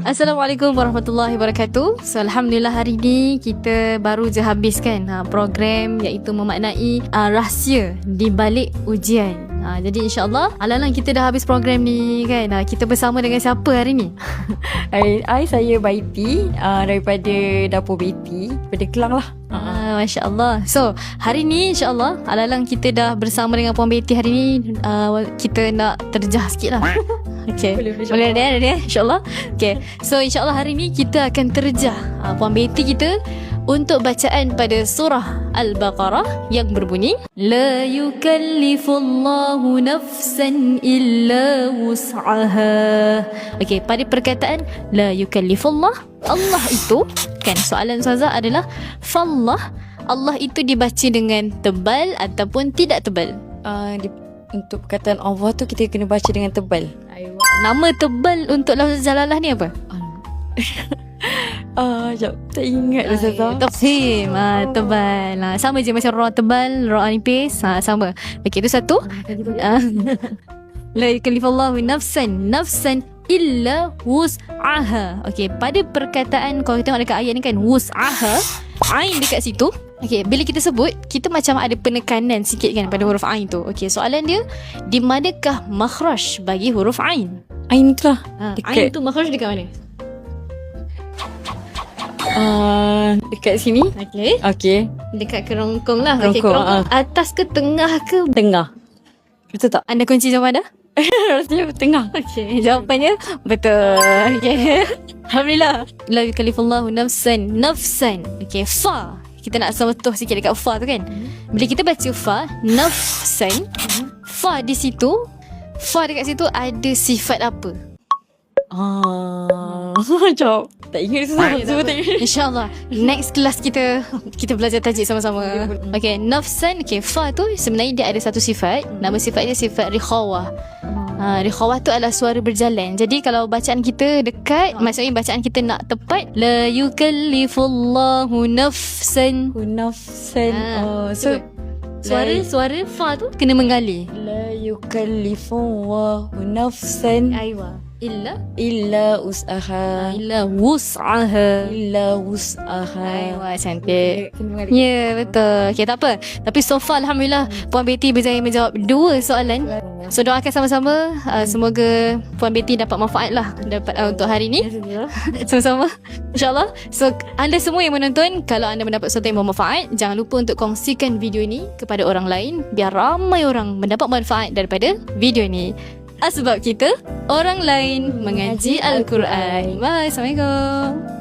Assalamualaikum warahmatullahi wabarakatuh. So alhamdulillah hari ni kita baru je habiskan ha, program iaitu memaknai uh, rahsia di balik ujian. Ha, jadi insyaAllah Alang-alang kita dah habis program ni kan ha, Kita bersama dengan siapa hari ni? Hai saya Baiti uh, daripada Dapur Baiti daripada Kelang lah. Ah, Masya Allah So hari ni insyaAllah Alang-alang kita dah bersama dengan Puan Betty hari ni. Uh, Kita nak terjah sikit lah. Okay. Boleh, boleh, Boleh ada ada InsyaAllah. Okay. So insyaAllah hari ni kita akan terjah uh, Puan Betty kita untuk bacaan pada surah Al-Baqarah yang berbunyi La yukallifullahu nafsan illa wus'aha Okey, pada perkataan La yukallifullah Allah itu kan soalan Ustazah adalah Fallah Allah itu dibaca dengan tebal ataupun tidak tebal Uh, di, untuk perkataan Allah tu kita kena baca dengan tebal. Nama tebal untuk lafaz jalalah ni apa? Ah, uh, jap tak ingat dah Ustazah. Tafhim ha, Tebal ha, Sama je macam roh tebal Roh nipis ha, Sama Okey itu satu Ah. La yukallifallahu nafsan Nafsan illa wus'aha Okey pada perkataan Kalau kita tengok dekat ayat ni kan Wus'aha Ain dekat situ Okey, bila kita sebut, kita macam ada penekanan sikit kan pada huruf Ain tu. Okey, soalan dia, di manakah makhraj bagi huruf Ain? Ain tu lah. Ha, Dekat- Ain tu makhraj dekat mana? Uh, dekat sini. Okey. Okey. Dekat kerongkong lah. Kerongkong, kerongkong atas ke tengah ke? Tengah. Betul tak? Anda kunci jawapan dah? Rasanya tengah. Okey, jawapannya betul. Okey. Alhamdulillah. La yukallifullahu nafsan nafsan. Okey, fa. Kita nak sentuh sikit dekat fa tu kan. Bila kita baca fa, nafsan, fa di situ, fa dekat situ ada sifat apa? Ah, jap. Tak ingat. Semua tak ingat. InsyaAllah. Next kelas kita Kita belajar tajik sama-sama. Okay Nafsan. Okay Fa tu sebenarnya dia ada satu sifat. Nama sifat dia sifat rikhawah. Ha, rikhawah tu adalah suara berjalan. Jadi kalau bacaan kita dekat Maksudnya bacaan kita nak tepat La yukallifullahu nafsan. Nafsan. Ah, Oh, so Suara suara fa tu kena mengalir la yukallifullahu nafsan. Aywa Illa? Illa usaha Illa wus'aha. Illa usaha. Aywa cantik. Ya yeah, betul. Okay tak apa. Tapi so far Alhamdulillah Puan Betty berjaya menjawab Dua soalan. So doakan sama-sama. Uh, Semoga Puan Betty dapat manfaat lah dapat uh, Untuk hari ni. Sama-sama. InsyaAllah. So anda semua yang menonton Kalau anda mendapat sesuatu yang bermanfaat Jangan lupa untuk kongsikan video ini Kepada orang lain. Biar ramai orang Mendapat manfaat daripada video ini. Ah, Sebab kita Orang lain Mengaji Al-Quran. Bye Assalamualaikum